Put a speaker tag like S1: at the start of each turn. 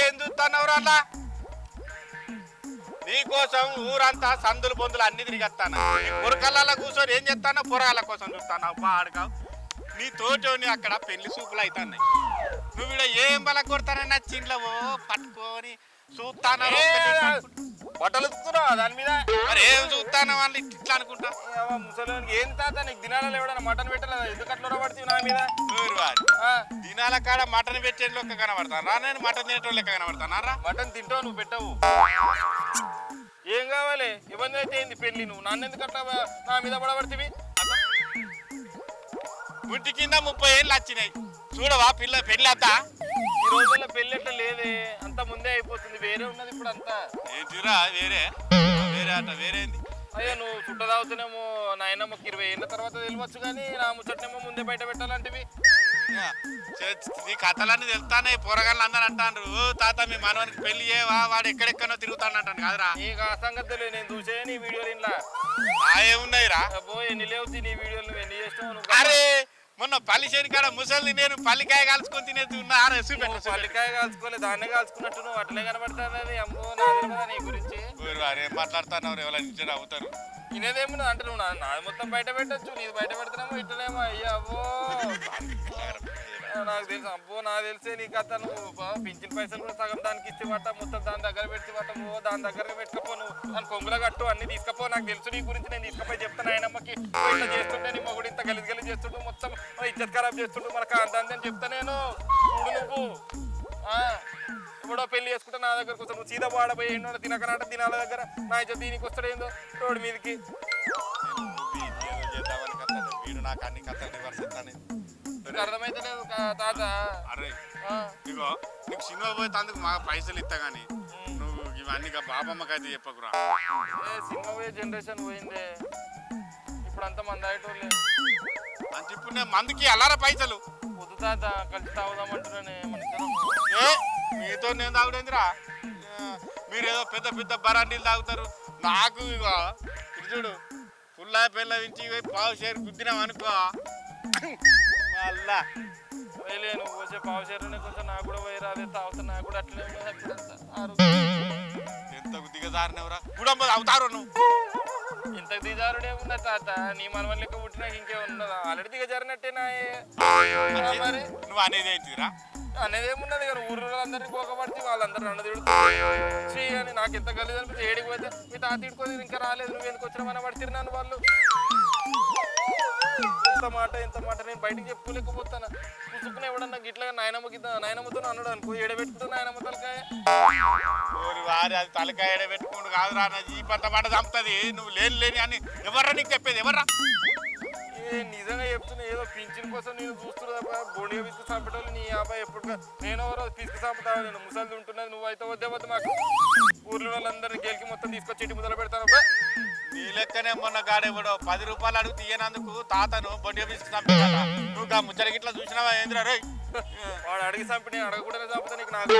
S1: ఏం చూస్తున్నావు అలా నీకోసం ఊరంతా సందులు బొందులు అన్ని తిరిగేస్తాను పురకల్లాల కూర్చొని ఏం చేస్తానో పురాల కోసం చూస్తాను పాడుగా నీ తోటోని అక్కడ పెళ్ళి సూపులు అవుతున్నాయి నువ్వు ఇక్కడ ఏం బల కొడతానని నా చిండ్లవో పట్టుకొని చూస్తాను
S2: బట్టలు దాని మీద?
S1: మరి ఏం చూస్తాను వాళ్ళు ఇట్లా అనుకుంటా?
S2: ముసలోనికి ఏం తాత? నీకు దినాలలో ఎవడన్నా మటన్ పెట్టలేదా? ఎందుకు అట్లా పడుతుంది నా మీద?
S1: వారి
S2: ఆ,
S1: దినాల కాడ మటన్ పెట్టే లెక్క కనబడతాను రా నేను మటన్ తినేటోళ్ళు లెక్క కనబడతాను రా
S2: మటన్ తింటావు నువ్వు పెట్టవు. ఏం కావాలి? ఇబ్బంది అయితే ఏంది పెళ్ళి నువ్వు? నన్ను ఎందుకు అట్లా నా మీద పడబడితివి
S1: గుంటి కింద ముప్పై ఏళ్ళు వచ్చినాయి. చూడవా పిల్ల పెళ్ళి అద్దా
S2: ఈ రోజుల్లో పెళ్ళి ఎట్లా లేదే? అంత ముందే అయిపోతుంది. వేరే ఉన్నది ఇప్పుడు అంతా.
S1: ఏంటిరా వేరే? వేరే అట వేరేంది?
S2: అయ్యో నువ్వు చుట్ట తాగుతున్నామో నాయనమ్మకి ఇరవై ఏళ్ళ తర్వాత తెలియవచ్చు కానీ నా ముచ్చటనేమో ముందే బయట పెట్టాలంటివి.
S1: నీ కథలన్నీ తెలుస్తానే పోరగాళ్ళు అందరూ అంటారు "ఓ తాత మీ మనవనికి పెళ్ళి చేయవా వాడు ఎక్కడెక్కడో తిరుగుతాడు అంటాను కాదురా.
S2: నీకు ఆ సంగతి నేను చూసే నీ వీడియోలు ఇంట్లో ఎన్ని లేవు నీ వీడియోలు నువ్వు ఎన్ని నువ్వు
S1: అరే మొన్న పల్లి కాడ ముసలి నేను పల్లికాయ కాల్చుకొని తినేది ఉన్నా.
S2: పల్లికాయ కాల్చుకోలే దాన్నే కాల్చుకున్నట్టు నువ్వు అట్లే కనబడుతుంది అమ్మో నా గురించి.
S1: ఏం మాట్లాడుతున్నారు ఎవరైనా నిజం అవుతారు
S2: ఇనేదేమో అంటే నువ్వు నా- నాది మొత్తం బయట పెట్టచ్చు నీది బయట పెడతానేమో ఇట్లనేమో అయ్యా ఆ, నాకు తెలుసు. అబ్బో నాకు తెలిసే నీ కథ నువ్వు బా- పింఛన్ పైసలు కూడా సగం దానికి ఇచ్చేవట మొత్తం దాని దగ్గర పెట్టి వట ఓ దాని దగ్గర పెట్టుకపో నువ్వు దాని కొంగుల కట్టు అన్ని తీసుకపో నాకు తెలుసు నీ గురించి నేను తీసుకపోయి చెప్తాను ఆయనమ్మకి ఓ ఇట్లా చేస్తుంటే నీ మొగుడు ఇంత గలీజ్ గలి చేస్తుండు మొత్తం ఓ ఇజ్జత్ ఖరాబ్ చేస్తుండు మన కాంతాంతి అని చెప్తా నేను. చూడు నువ్వు. ఆ, ఇప్పుడో పెళ్ళి చేసుకుంటే నా దగ్గరకు వస్తాను నువ్వు సీదా పాడబోయి ఎన్నో తినకనాట తినాల దగ్గర నా ఇజ్జత్ దీనికి వస్తాడు ఏందో రోడ్డు మీదకి. తాత.
S1: అరే ఇగో నీకు సినిమా పోయేందుకు మా పైసలు ఇస్తా గానీ నువ్వు ఇవన్నీ బాబమ్మకి అయితే చెప్పకురా.
S2: ఏ సినిమా పోయే జనరేషన్ పోయిందే. ఇప్పుడు అంత మంది అయ్యేటోళ్ళే
S1: అని నేను మందుకి అల్లారా పైసలు?
S2: పొద్దు తాత కలిసి తాగుదాం అంటున్నానే మన ఇద్దరం.
S1: ఏ మీతో నేను తాగుడేందిరా? ఏ, మీరు ఏదో పెద్ద పెద్ద బరాండీలు తాగుతారు. నాకు ఇగో ఇది చూడు పుల్లా పిల్ల నుంచి పోయి పావు షేర్ గుద్దినాం అనుకో. మళ్ళా
S2: వేలే నువ్వు వచ్చే పావు చేరునే కొంచెం నాకు కూడా పోయి రాదే తాగుతా నాకు కూడా ఆరోగ్యం.
S1: ఎంత గుద్దిగా గుడంబ అవుతారు నువ్వు
S2: ఇంత ఉందా తాత నీ మనవన్ లెక్క పుట్టినాక ఇంకే ఉన్నదా? ఆల్రెడీ దిగజారినట్టేనా మరి?
S1: నువ్వు అనేది ఏంటిరా
S2: అనేది ఏమున్నది కానీ ఊర్లో అందరినీ వాళ్ళందరూ నన్ను తిడుతుంది అని నాకు ఎంత గలీజ్ అనిపిస్తే ఏడికి పోతే మీ తాత ఇంకా రాలేదు నువ్వు ఎందుకు వచ్చిన? మన పడితే నన్ను వాళ్ళు. ఎంత మాట మాట? నేను బయటికి చెప్పుకోలేకపోతాను? పుసుకుని ఎవడన్నా గిట్లా నాయనమ్మకి నాయనమ్మతో అన్నాడు అనుకో ఏడబెట్టుకుంటా నాయనమ్మ తలకాయ?
S1: ఓరి వారి అది తలకాయ పెట్టుకుంటూ కాదురా నా ఈ పంట పంట చంపుతుంది. నువ్వు లేని లేని అని ఎవర్రా నీకు చెప్పేది? ఎవర్రా?
S2: ఏ నిజంగా చెప్తున్నా ఏదో పింఛన్ కోసం నేను చూస్తున్నా బోడిగా పిసుకు చంపేటోళ్ళు నీ అబ్బాయి ఎప్పుడు నేను ఎవరో పిసుకు చంపుతావు నేను ముసలి ఉంటున్నది నువ్వు అయితే వద్దే వద్దు మాకు. ఊర్లో వాళ్ళందరినీ మొత్తం తీసుకొచ్చి ఇంటి ముందర పెడతాను.
S1: నీ లెక్కనే మొన్న గాడేవాడు పది రూపాయలు అడుగు తీయనందుకు తాతను బొడ్డి బిస్కు చంపాట నువ్వు గా ముచ్చట గిట్లా చూసినావా ఏంద్రా రే
S2: వాడు అడిగి చంపి నేను అడగకూడనే చంపుతా నీకు నాకు.